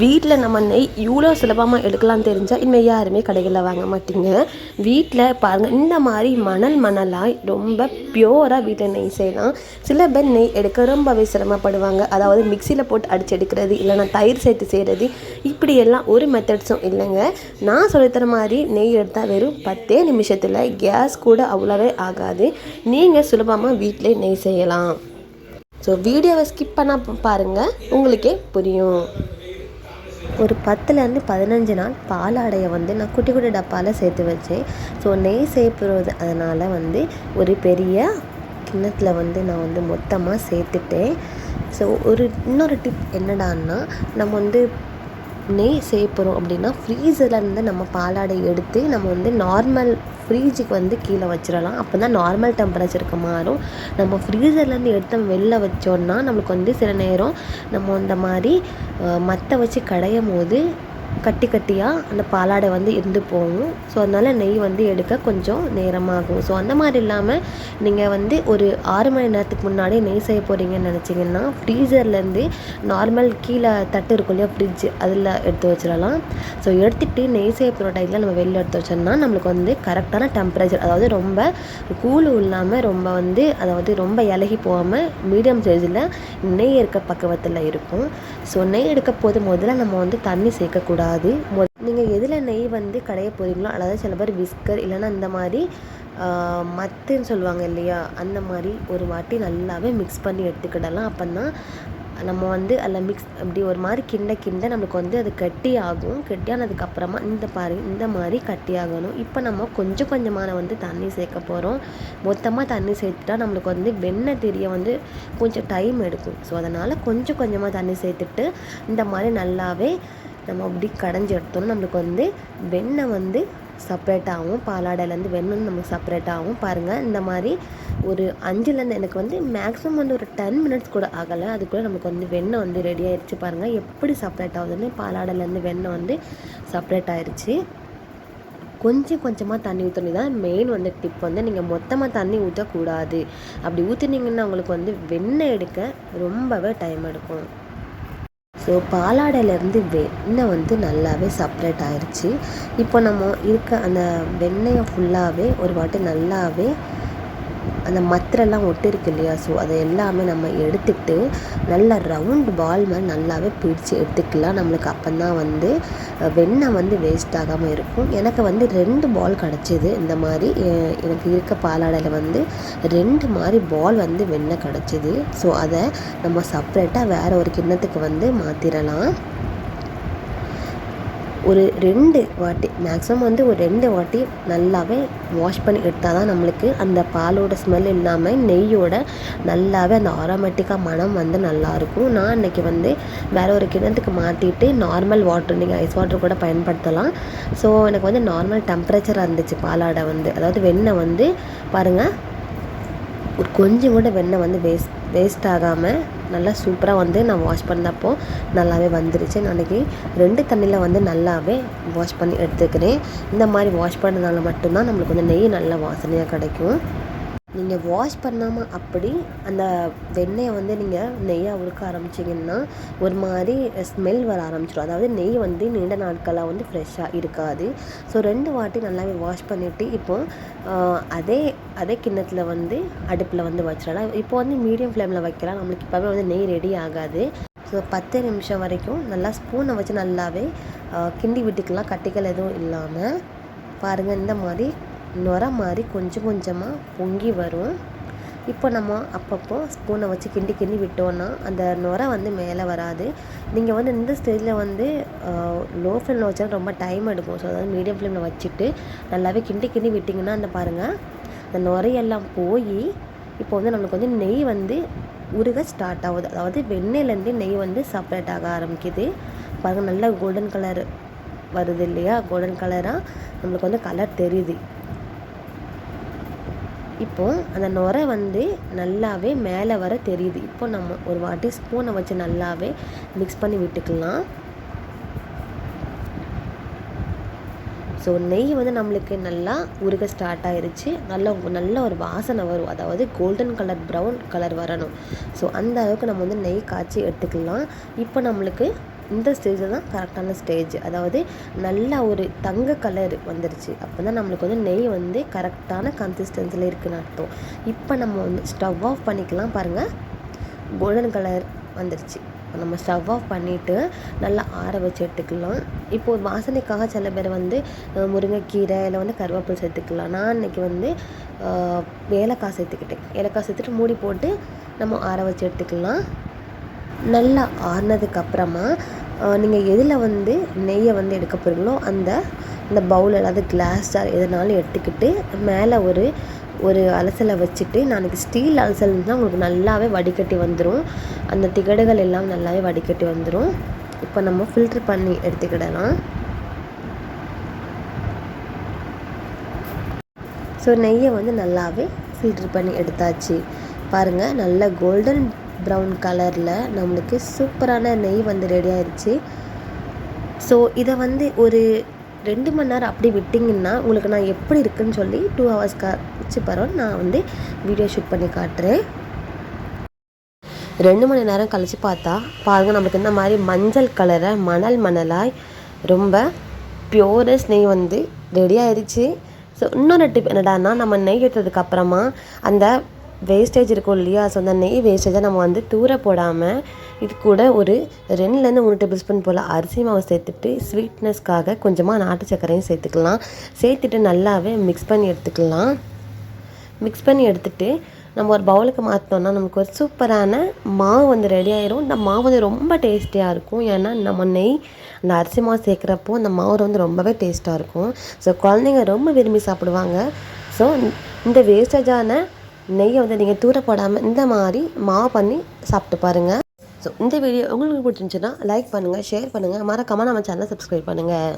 வீட்டில் நம்ம நெய் இவ்வளோ சுலபமாக எடுக்கலாம் தெரிஞ்சால் இனிமேல் யாருமே கடைகளில் வாங்க மாட்டீங்க. வீட்டில் பாருங்கள் இந்த மாதிரி மணல் மணலாக ரொம்ப பியூராக வீட்டில் நெய் செய்யலாம். சில பேர் நெய் எடுக்க ரொம்பவே சிரமப்படுவாங்க. அதாவது மிக்சியில் போட்டு அடிச்சு எடுக்கிறது இல்லைன்னா தயிர் சேர்த்து செய்கிறது இப்படி எல்லாம் ஒரு மெத்தட்ஸும் இல்லைங்க. நான் சொல்லித்தர மாதிரி நெய் எடுத்தால் வெறும் பத்தே நிமிஷத்தில் கேஸ் கூட அவ்வளோவே ஆகாது. நீங்கள் சுலபமாக வீட்டிலே நெய் செய்யலாம். ஸோ வீடியோவை ஸ்கிப் பண்ணால் பாருங்கள் உங்களுக்கே புரியும். ஒரு பத்துலேருந்து பதினஞ்சு நாள் பாலாடையை வந்து நான் குட்டி குட்டி டப்பாவில் சேர்த்து வச்சேன். ஸோ நெய் சேர்ப்புறது அதனால் வந்து ஒரு பெரிய கிண்ணத்தில் வந்து நான் வந்து மொத்தமாக சேர்த்துட்டேன். ஸோ ஒரு இன்னொரு டிப் என்னடான்னா நம்ம வந்து நெய் சேர்ப்புறோம் அப்படின்னா ஃப்ரீசர்லேருந்து நம்ம பாலாடை எடுத்து நம்ம வந்து நார்மல் ஃப்ரீஜுக்கு வந்து கீழே வச்சிடலாம். அப்போ தான் நார்மல் டெம்பரேச்சருக்கு மாறும். நம்ம ஃப்ரீசர்லேருந்து எடுத்து வெளில வச்சோன்னா நம்மளுக்கு வந்து சில நேரம் நம்ம இந்த மாதிரி மற்ற வச்சு கடையும் போது கட்டி கட்டியாக அந்த பாலாடை வந்து இருந்து போகும். ஸோ அதனால் நெய் வந்து எடுக்க கொஞ்சம் நேரமாகும். ஸோ அந்த மாதிரி இல்லாமல் நீங்கள் வந்து ஒரு ஆறு மணி நேரத்துக்கு முன்னாடி நெய் செய்ய போகிறீங்கன்னு நினச்சிங்கன்னா ஃப்ரீசர்லேருந்து நார்மல் கீழே தட்டு இருக்கும் இல்லையா ஃப்ரிட்ஜ் அதில் எடுத்து வச்சிடலாம். ஸோ எடுத்துகிட்டு நெய் செய்ய போகிற டைத்தில் நம்ம வெளில எடுத்து வச்சோம்னா நம்மளுக்கு வந்து கரெக்டான டெம்பரேச்சர் அதாவது ரொம்ப கூலும் இல்லாமல் ரொம்ப வந்து அதாவது ரொம்ப இலகி போகாமல் மீடியம் சைஸில் நெய் இருக்க பக்குவத்தில் இருக்கும். ஸோ நெய் எடுக்க போது முதல்ல நம்ம வந்து தண்ணி சேர்க்கக்கூடாது. மொ நீங்கள் எதில் நெய் வந்து கடைய போகிறீங்களோ அதாவது சில பேர் விஸ்கர் இல்லைன்னா அந்த மாதிரி மத்துன்னு சொல்லுவாங்க இல்லையா? அந்த மாதிரி ஒரு வாட்டி நல்லாவே மிக்ஸ் பண்ணி எடுத்துக்கிடலாம். அப்போன்னா நம்ம வந்து அதில் மிக்ஸ் அப்படி ஒரு மாதிரி கிண்ட கிண்ட நம்மளுக்கு வந்து அது கட்டி ஆகும். கட்டியானதுக்கப்புறமா இந்த பாரு இந்த மாதிரி கட்டி ஆகணும். இப்போ நம்ம கொஞ்சம் கொஞ்சமான வந்து தண்ணி சேர்க்க போகிறோம் மொத்தமாக தண்ணி சேர்த்துட்டா நம்மளுக்கு வந்து வெண்ணெய் தெரிய வந்து கொஞ்சம் டைம் எடுக்கும். ஸோ அதனால் கொஞ்சம் கொஞ்சமாக தண்ணி சேர்த்துட்டு இந்த மாதிரி நல்லாவே நம்ம அப்படி கடைஞ்சி எடுத்தோம்னா நம்மளுக்கு வந்து வெண்ணெய் வந்து செப்ரேட் ஆகும். பாலாடையிலேருந்து வெண்ணெய் நமக்கு செப்ரேட் ஆகும். பாருங்கள் இந்த மாதிரி ஒரு அஞ்சுலேருந்து எனக்கு வந்து மேக்ஸிமம் வந்து ஒரு டென் மினிட்ஸ் கூட ஆகலை. அதுக்குள்ளே நமக்கு வந்து வெண்ணெய் வந்து ரெடி ஆயிடுச்சு பாருங்கள் எப்படி செப்ரேட் ஆகுதுன்னு பாலாடையிலேருந்து வெண்ணெய் வந்து செப்ரேட் ஆயிடுச்சு கொஞ்சம் கொஞ்சமாக தண்ணி ஊற்றணும் தான் மெயின் வந்து டிப் வந்து. நீங்கள் மொத்தமாக தண்ணி ஊற்றக்கூடாது அப்படி ஊற்றினீங்கன்னா உங்களுக்கு வந்து வெண்ணெய் எடுக்க ரொம்பவே டைம் எடுக்கும். ஸோ பாலாடையிலேருந்து வெண்ணெய் வந்து நல்லாவே செப்ரேட் ஆயிடுச்சு இப்போ நம்ம இருக்க அந்த வெண்ணெயை ஃபுல்லாகவே ஒரு வாட்டி நல்லாவே அந்த மத்திரெல்லாம் ஒட்டு இருக்கு இல்லையா? ஸோ அதை எல்லாமே நம்ம எடுத்துக்கிட்டு நல்லா ரவுண்ட் பால் மாதிரி நல்லாவே பிடிச்சி எடுத்துக்கலாம். நம்மளுக்கு அப்போ தான் வந்து வெண்ணெய் வந்து வேஸ்ட் ஆகாமல் இருக்கும். எனக்கு வந்து ரெண்டு பால் கிடச்சிது. இந்த மாதிரி எனக்கு இருக்க பாலாடையில் வந்து ரெண்டு மாதிரி பால் வந்து வெண்ணெய் கிடச்சிது. ஸோ அதை நம்ம செப்ரேட்டாக வேறு ஒரு கிண்ணத்துக்கு வந்து மாற்றிடலாம் ஒரு ரெண்டு வாட்டி மேக்ஸிமம் வந்து ஒரு ரெண்டு வாட்டி நல்லாவே வாஷ் பண்ணி எடுத்தால் தான் நம்மளுக்கு அந்த பாலோட ஸ்மெல் இல்லாமல் நெய்யோட நல்லாவே அந்த ஆரோமேட்டிக்காக மனம் வந்து நல்லாயிருக்கும் நான் இன்றைக்கி வந்து வேறு ஒரு கிணத்துக்கு மாற்றிட்டு நார்மல் வாட்டர் நீங்கள் ஐஸ் வாட்டர் கூட பயன்படுத்தலாம். ஸோ எனக்கு வந்து நார்மல் டெம்பரேச்சராக இருந்துச்சு பாலாடை வந்து. அதாவது வெண்ணெய் வந்து பாருங்கள் ஒரு கொஞ்சம் கூட வெண்ணெய் வந்து வேஸ்ட் வேஸ்ட் ஆகாமல் நல்லா சூப்பராக வந்து நான் வாஷ் பண்ணப்போ நல்லாவே வந்துருச்சு. நாளைக்கு ரெண்டு தண்ணியில் வந்து நல்லாவே வாஷ் பண்ணி எடுத்துக்கிறேன். இந்த மாதிரி வாஷ் பண்ணதுனால மட்டும்தான் நம்மளுக்கு வந்து நெய் நல்ல வாசனையாக கிடைக்கும். நீங்கள் வாஷ் பண்ணாமல் அப்படி அந்த வெண்ணெயை வந்து நீங்கள் நெய்யாக உருக்க ஆரம்பிச்சிங்கன்னா ஒரு மாதிரி ஸ்மெல் வர ஆரம்பிச்சிடும். அதாவது நெய் வந்து நீண்ட நாட்களாக வந்து ஃப்ரெஷ்ஷாக இருக்காது. ஸோ ரெண்டு வாட்டி நல்லாவே வாஷ் பண்ணிவிட்டு இப்போ அதே அதே கிண்ணத்தில் வந்து அடுப்பில் வந்து வச்சிடலாம். இப்போ வந்து மீடியம் ஃப்ளேமில் வைக்கலாம். நம்மளுக்கு இப்போவே வந்து நெய் ரெடி ஆகாது. ஸோ பத்து நிமிஷம் வரைக்கும் நல்லா ஸ்பூனை வச்சு நல்லாவே கிண்டி விட்டுக்கலாம். கட்டிகள் எதுவும் இல்லாமல் பாருங்கள் இந்த மாதிரி நுர மாதிரி கொஞ்சம் கொஞ்சமாக பொங்கி வரும். இப்போ நம்ம அப்பப்போ ஸ்பூனை வச்சு கிண்டி கிண்டி விட்டோன்னா அந்த நுரை வந்து மேலே வராது. நீங்கள் வந்து இந்த ஸ்டேஜில் வந்து லோ ஃப்ளேமில் வச்சா ரொம்ப டைம் எடுக்கும். ஸோ அதாவது மீடியம் ஃப்ளேமில் வச்சுட்டு நல்லாவே கிண்டி கிண்டி விட்டிங்கன்னா அந்த பாருங்கள் அந்த நுரையெல்லாம் போய் இப்போ வந்து நம்மளுக்கு வந்து நெய் வந்து உருக ஸ்டார்ட் ஆகுது. அதாவது வெண்ணெயிலேருந்து நெய் வந்து செப்பரேட் ஆக ஆரம்பிக்குது. பாருங்கள் நல்லா கோல்டன் கலர் வருது இல்லையா? கோல்டன் கலராக நம்மளுக்கு வந்து கலர் தெரியுது. இப்போது அந்த நுரை வந்து நல்லாவே மேலே வர தெரியுது. இப்போ நம்ம ஒரு வாட்டி ஸ்பூனை வச்சு நல்லாவே மிக்ஸ் பண்ணி விட்டுக்கலாம். ஸோ நெய் வந்து நம்மளுக்கு நல்லா உருக ஸ்டார்ட் ஆயிடுச்சு நல்ல நல்ல ஒரு வாசனை வரும். அதாவது கோல்டன் கலர் ப்ரௌன் கலர் வரணும். ஸோ அந்த அளவுக்கு நம்ம வந்து நெய் காய்ச்சி எடுத்துக்கலாம். இப்போ நம்மளுக்கு இந்த ஸ்டேஜில் தான் கரெக்டான ஸ்டேஜ் அதாவது நல்ல ஒரு தங்க கலர் வந்துருச்சு. அப்போ தான் நம்மளுக்கு வந்து நெய் வந்து கரெக்டான கன்சிஸ்டன்சியில் இருக்குன்னு அர்த்தம். இப்போ நம்ம வந்து ஸ்டவ் ஆஃப் பண்ணிக்கலாம் பாருங்கள் கோல்டன் கலர் வந்துருச்சு. இப்போ நம்ம ஸ்டவ் ஆஃப் பண்ணிவிட்டு நல்லா ஆற வச்சு எடுத்துக்கலாம். இப்போது வாசனைக்காக சில பேர் வந்து முருங்கைக்கீரை இல்லை வந்து கருவேப்பிலை சேர்த்துக்கலாம். நான் இன்றைக்கி வந்து ஏலக்காய் சேர்த்துக்கிட்டேன். ஏலக்காய் சேர்த்துட்டு மூடி போட்டு நம்ம ஆற வச்சு எடுத்துக்கலாம். நல்லா ஆறுனதுக்கு அப்புறமா நீங்கள் எதில் வந்து நெய்யை வந்து எடுக்க போகிறீங்களோ அந்த இந்த பவுல் அதாவது கிளாஸ் ஜார் எதுனாலும் எடுத்துக்கிட்டு மேலே ஒரு ஒரு அலசலை வச்சுட்டு நாளைக்கு ஸ்டீல் அலசல் இருந்தால் உங்களுக்கு நல்லாவே வடிகட்டி வந்துடும் அந்த திகடுகள் எல்லாம் நல்லாவே வடிகட்டி வந்துடும் இப்போ நம்ம ஃபில்ட்ரு பண்ணி எடுத்துக்கிடலாம். ஸோ நெய்யை வந்து நல்லாவே ஃபில்ட்ரு பண்ணி எடுத்தாச்சு. பாருங்கள் நல்ல கோல்டன் ப்ரௌன் கலரில் நம்மளுக்கு சூப்பரான நெய் வந்து ரெடி ஆயிடுச்சு ஸோ இதை வந்து ஒரு ரெண்டு மணி நேரம் அப்படி விட்டிங்கன்னா உங்களுக்கு நான் எப்படி இருக்குன்னு சொல்லி டூ ஹவர்ஸ் கழிச்சு பரவாயில்ல நான் வந்து வீடியோ ஷூட் பண்ணி காட்டுறேன். ரெண்டு மணி நேரம் கழித்து பார்த்தா பாருங்கள் நம்மளுக்கு இந்த மாதிரி மஞ்சள் கலரை மணல் மணலாய் ரொம்ப பியூரஸ்ட் நெய் வந்து ரெடி ஆயிடுச்சு ஸோ இன்னொரு டிப் என்னடான்னா நம்ம நெய் எடுத்ததுக்கப்புறமா அந்த வேஸ்டேஜ் இருக்கும் இல்லையா? ஸோ அந்த நெய் வேஸ்டேஜை நம்ம வந்து தூர போடாமல் இது கூட ஒரு ரெண்டுலேருந்து மூணு டேபிள் ஸ்பூன் போல் அரிசி மாவு சேர்த்துட்டு ஸ்வீட்னஸ்க்காக கொஞ்சமாக நாட்டு சர்க்கரையும் சேர்த்துக்கலாம். சேர்த்துட்டு நல்லாவே மிக்ஸ் பண்ணி எடுத்துக்கலாம். மிக்ஸ் பண்ணி எடுத்துட்டு நம்ம ஒரு பவுலுக்கு மாற்றினோம்னா நமக்கு ஒரு சூப்பரான மாவு வந்து ரெடி ஆயிரும். இந்த மாவு வந்து ரொம்ப டேஸ்டியாக இருக்கும். ஏன்னா நம்ம நெய் அந்த அரிசி மாவு சேர்க்குறப்போ அந்த மாவு வந்து ரொம்பவே டேஸ்ட்டாக இருக்கும். ஸோ குழந்தைங்க ரொம்ப விரும்பி சாப்பிடுவாங்க. ஸோ இந்த வேஸ்டேஜான நெய்யை வந்து நீங்கள் தூர போடாமல் இந்த மாதிரி மாவு பண்ணி சாப்பிட்டு பாருங்கள் ஸோ இந்த வீடியோ உங்களுக்கு பிடிச்சிருந்துச்சுன்னா லைக் பண்ணுங்கள் ஷேர் பண்ணுங்கள் மறக்காமல் நம்ம சேனலை சப்ஸ்கிரைப் பண்ணுங்கள்